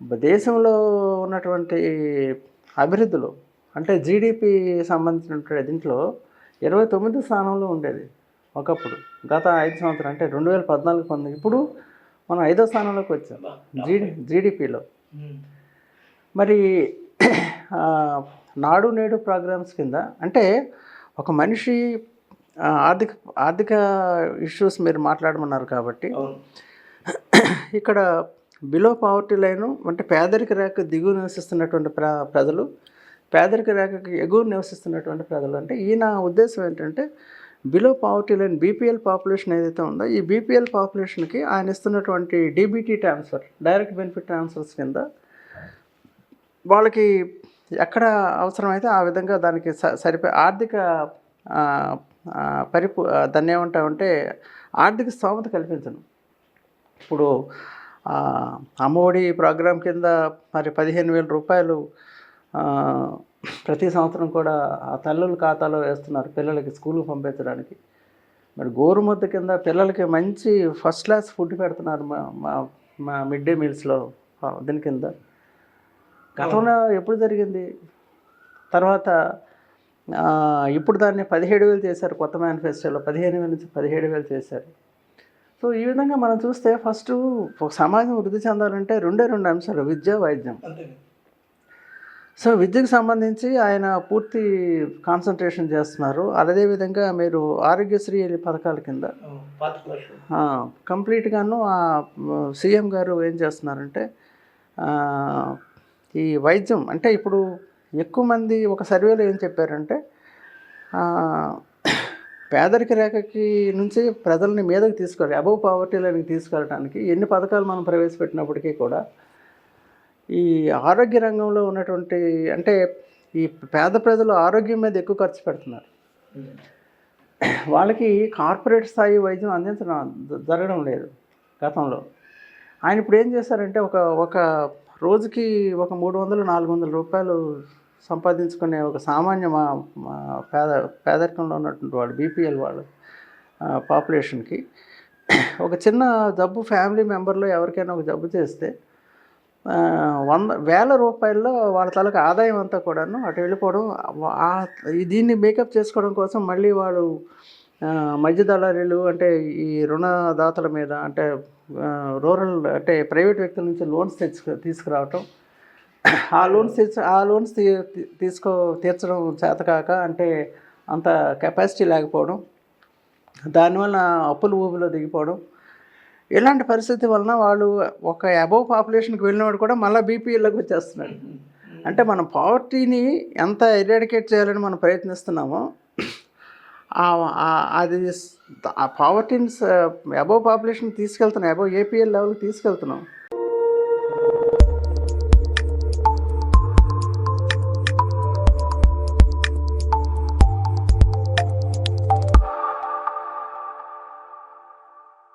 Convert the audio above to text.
దేశంలో ఉన్నటువంటి అభివృద్ధిలో అంటే జీడిపి సంబంధించినటువంటి దీంట్లో ఇరవై తొమ్మిది స్థానంలో ఉండేది ఒకప్పుడు. గత ఐదు సంవత్సరం అంటే రెండు వేల పద్నాలుగు పంతొమ్మిది ఇప్పుడు మనం ఐదో స్థానంలోకి వచ్చాం జీడి జీడిపిలో మరి నాడు నేడు ప్రోగ్రామ్స్ కింద అంటే ఒక మనిషి ఆర్థిక ఆర్థిక ఇష్యూస్ మీరు మాట్లాడమన్నారు కాబట్టి ఇక్కడ బిలో పావర్టీ లైన్ అంటే పేదరిక రేఖ దిగువ నివసిస్తున్నటువంటి ప్ర ప్రజలు పేదరిక రేఖకి ఎగువ నివసిస్తున్నటువంటి ప్రజలు. అంటే ఈయన ఉద్దేశం ఏంటంటే below poverty line BPL population ఏదైతే ఉందో ఈ బీపీఎల్ పాపులేషన్కి ఆయన ఇస్తున్నటువంటి DBT transfer direct benefit transfers కింద వాళ్ళకి ఎక్కడ అవసరమైతే ఆ విధంగా దానికి స సరిపోయే ఆర్థిక పరిపు దాన్ని ఏమంటామంటే ఆర్థిక స్తోమత కల్పించను. ఇప్పుడు అమ్మఒడి ప్రోగ్రాం కింద మరి పదిహేను వేల రూపాయలు ప్రతి సంవత్సరం కూడా ఆ తల్లుల ఖాతాలో వేస్తున్నారు పిల్లలకి స్కూల్కి పంపించడానికి. మరి గోరుముద్ద కింద పిల్లలకి మంచి ఫస్ట్ క్లాస్ ఫుడ్ పెడుతున్నారు మా మా మా మిడ్ డే మీల్స్లో దీని కింద. గతంలో ఎప్పుడు జరిగింది? తర్వాత ఇప్పుడు దాన్ని పదిహేడు వేలు చేశారు కొత్త మేనిఫెస్టోలో పదిహేను వేల నుంచి పదిహేడు వేలు చేశారు. సో ఈ విధంగా మనం చూస్తే ఫస్ట్ ఒక సమాజం వృద్ధి చెందాలంటే రెండే రెండు అంశాలు విద్య వైద్యం. సో విద్యకు సంబంధించి ఆయన పూర్తి కాన్సన్ట్రేషన్ చేస్తున్నారు. అదేవిధంగా మీరు ఆరోగ్యశ్రీ పథకాల కింద. కంప్లీట్గాను ఆ సీఎం గారు ఏం చేస్తున్నారంటే ఈ వైద్యం అంటే ఇప్పుడు ఎక్కువ మంది ఒక సర్వేలో ఏం చెప్పారంటే పేదరిక రేఖకి నుంచి ప్రజల్ని మీదకి తీసుకెళ్ళి అబవ్ పావర్టీ లైన్కి తీసుకెళ్ళడానికి ఎన్ని పథకాలు మనం ప్రవేశపెట్టినప్పటికీ కూడా ఈ ఆరోగ్య రంగంలో ఉన్నటువంటి అంటే ఈ పేద ప్రజలు ఆరోగ్యం మీద ఎక్కువ ఖర్చు పెడుతున్నారు. వాళ్ళకి కార్పొరేట్ స్థాయి వైద్యం అందించడం జరగడం లేదు గతంలో. ఆయన ఇప్పుడు ఏం చేశారంటే ఒక ఒక రోజుకి ఒక మూడు వందలు నాలుగు వందల రూపాయలు సంపాదించుకునే ఒక సామాన్య మా పేద పేదరికంలో ఉన్నటువంటి వాళ్ళు బీపీఎల్ వాళ్ళు పాపులేషన్కి ఒక చిన్న జబ్బు ఫ్యామిలీ మెంబర్లో ఎవరికైనా ఒక జబ్బు చేస్తే వంద వేల రూపాయల్లో వాళ్ళ తలకు ఆదాయం అంతా కూడాను అటు వెళ్ళిపోవడం దీన్ని మేకప్ చేసుకోవడం కోసం మళ్ళీ వాళ్ళు మధ్య దళారీలు అంటే ఈ రుణదాతల మీద అంటే రూరల్ అంటే ప్రైవేట్ వ్యక్తుల నుంచి లోన్స్ తెచ్చు తీసుకురావటం ఆ లోన్స్ తీర్చ ఆ లోన్స్ తీ తీసుకో తీర్చడం చేతకాక అంటే అంత కెపాసిటీ లేకపోవడం దానివల్ల అప్పులు ఊబిలో దిగిపోవడం. ఇలాంటి పరిస్థితి వలన వాళ్ళు ఒక అబవ్ పాపులేషన్కి వెళ్ళినవాడు కూడా మళ్ళీ బీపీఎల్లోకి వచ్చేస్తున్నాడు. అంటే మనం పావర్టీని ఎంత ఎరాడికేట్ చేయాలని మనం ప్రయత్నిస్తున్నామో అది ఆ పావర్టీని అబవ్ పాపులేషన్ తీసుకెళ్తున్నాం అబవ్ ఏపీఎల్ లెవెల్కి తీసుకెళ్తున్నాం.